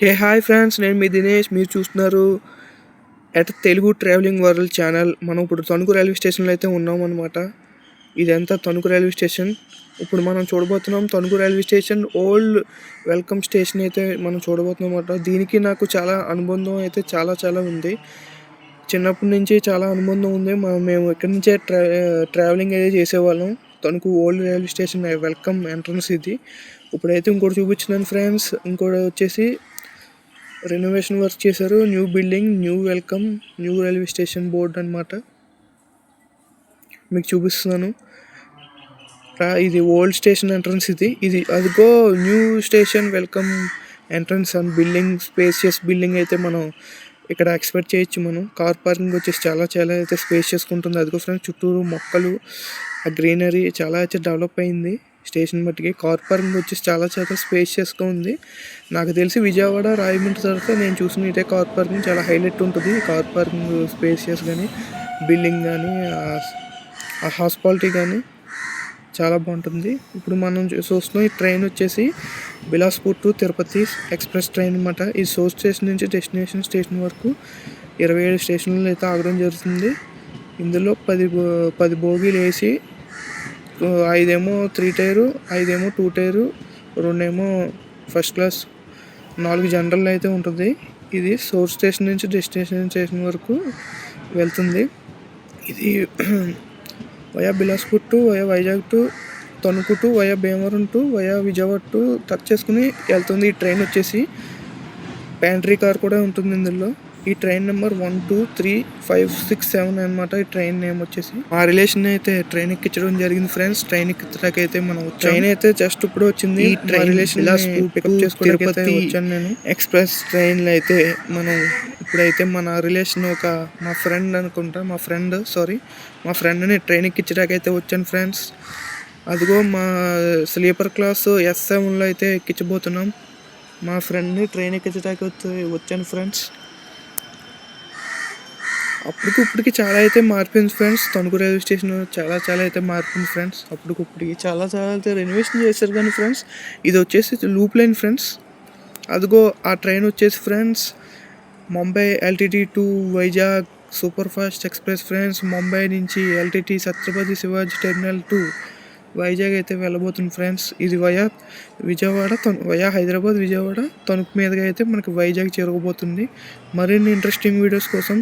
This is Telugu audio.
హే హాయ్ ఫ్రెండ్స్ నేను మీ దినేష్. మీరు చూస్తున్నారు at Telugu traveling world channel మనం ఇప్పుడు తణుకు రైల్వే స్టేషన్లో అయితే ఉన్నాం అనమాట ఇదంతా తణుకు రైల్వే స్టేషన్ ఇప్పుడు మనం చూడబోతున్నాం Tanuku railway station old welcome station అయితే మనం చూడబోతున్నాం అనమాట దీనికి నాకు చాలా అనుబంధం అయితే చాలా చాలా ఉంది. చిన్నప్పటి నుంచి చాలా అనుబంధం ఉంది. మనం మేము ఇక్కడి నుంచే ట్రా ట్రావెలింగ్ అయితే చేసేవాళ్ళం. Tanuku old railway station welcome entrance ఇది. ఇప్పుడైతే ఇంకోటి చూపించినాను ఫ్రెండ్స్ ఇంకోటి వచ్చేసి రెనోవేషన్ వర్క్ చేశారు. New building new welcome new railway station board అన్నమాట. మీకు చూపిస్తున్నాను. ఇది ఓల్డ్ స్టేషన్ ఎంట్రన్స్ ఇది. ఇది అదిగో new station welcome entrance and building spacious building అయితే మనం ఇక్కడ ఎక్స్పెక్ట్ చేయొచ్చు మనం. కార్ పార్కింగ్ వచ్చేసి చాలా చాలా అయితే స్పేషియస్గా ఉంటుంది. అదిగో ఫ్రెండ్స్ చుట్టూరు మొక్కలు ఆ గ్రీనరీ చాలా అయితే డెవలప్ అయింది. స్టేషన్ బట్టికి కార్ పార్కింగ్ వచ్చేసి చాలా చాలా స్పేషియస్గా ఉంది. నాకు తెలిసి విజయవాడ రాయమండ్రి తర్వాత నేను చూసిన ఇదే కార్ పార్కింగ్ చాలా హైలైట్ ఉంటుంది. కార్ పార్కింగ్ స్పేషియస్ కానీ బిల్డింగ్ కానీ ఆ హాస్పాలిటీ కానీ చాలా బాగుంటుంది. ఇప్పుడు మనం చూ- చూస్తున్నాం ఈ ట్రైన్ వచ్చేసి Bilaspur to Tirupati express train అనమాట ఈ సోర్స్ స్టేషన్ నుంచి డెస్టినేషన్ స్టేషన్ వరకు ఇరవై ఏడు స్టేషన్లు అయితే ఆగడం జరుగుతుంది. ఇందులో పది బో- పది బోగీలు వేసి ఐదేమో త్రీ టైరు ఐదేమో టూ టైరు రెండేమో ఫస్ట్ క్లాస్. నాలుగు జనరల్ అయితే ఉంటుంది. ఇది సోర్స్ స్టేషన్ నుంచి డెస్టినేషన్ స్టేషన్ వరకు వెళ్తుంది. ఇది via Bilaspur to via Vizag to Tanuku to via Bhimavaram to via Vijayawada to touch చేసుకుని వెళ్తుంది. ఈ ట్రైన్ వచ్చేసి ప్యాంట్రీ కార్ కూడా ఉంటుంది ఇందులో. ఈ train number one two three five six seven అనమాట ఈ ట్రైన్ నేమ్ వచ్చేసి. మా రిలేషన్ అయితే ట్రైన్ ఎక్కించడం జరిగింది ఫ్రెండ్స్. ట్రైన్ ఎక్కించడానికి అయితే మనం ట్రైన్ అయితే జస్ట్ ఇప్పుడు వచ్చింది. ఈ train రిలేషన్ బిలాస్పూర్ పికప్ చేసుకోవడానికి వచ్చాను నేను. ఎక్స్ప్రెస్ ట్రైన్లో అయితే మనం ఇప్పుడైతే మన రిలేషన్ ఒక మా ఫ్రెండ్ అనుకుంటా. మా ఫ్రెండ్ సారీ మా ఫ్రెండ్ని ట్రైన్ ఎక్కించడానికి అయితే వచ్చాను ఫ్రెండ్స్. అదిగో మా స్లీపర్ క్లాస్ ఎస్ సెవెన్లో అయితే ఎక్కించబోతున్నాం. మా ఫ్రెండ్ని ట్రైన్ ఎక్కించడానికి వచ్చి వచ్చాను ఫ్రెండ్స్. అప్పటికి ఇప్పటికి చాలా అయితే మారిపోయింది ఫ్రెండ్స్ తణుకు రైల్వే స్టేషన్ చాలా చాలా అయితే మారిపోయింది ఫ్రెండ్స్ అప్పటికి ఇప్పటికి చాలా చాలా అయితే రెనోవేషన్ చేశారు కానీ ఫ్రెండ్స్ ఇది వచ్చేసి లూప్ లైన్ ఫ్రెండ్స్ అదిగో ఆ ట్రైన్ వచ్చేసి friends Mumbai L T T to Vizag super fast express friends Mumbai నుంచి L T T Chhatrapati Shivaji terminal to Vizag అయితే వెళ్ళబోతుంది ఫ్రెండ్స్ ఇది వయా విజయవాడ తను వయా హైదరాబాద్ విజయవాడ తణుకు మీదుగా అయితే మనకి వైజాగ్ చేరుకోబోతుంది. మరిన్ని ఇంట్రెస్టింగ్ వీడియోస్ కోసం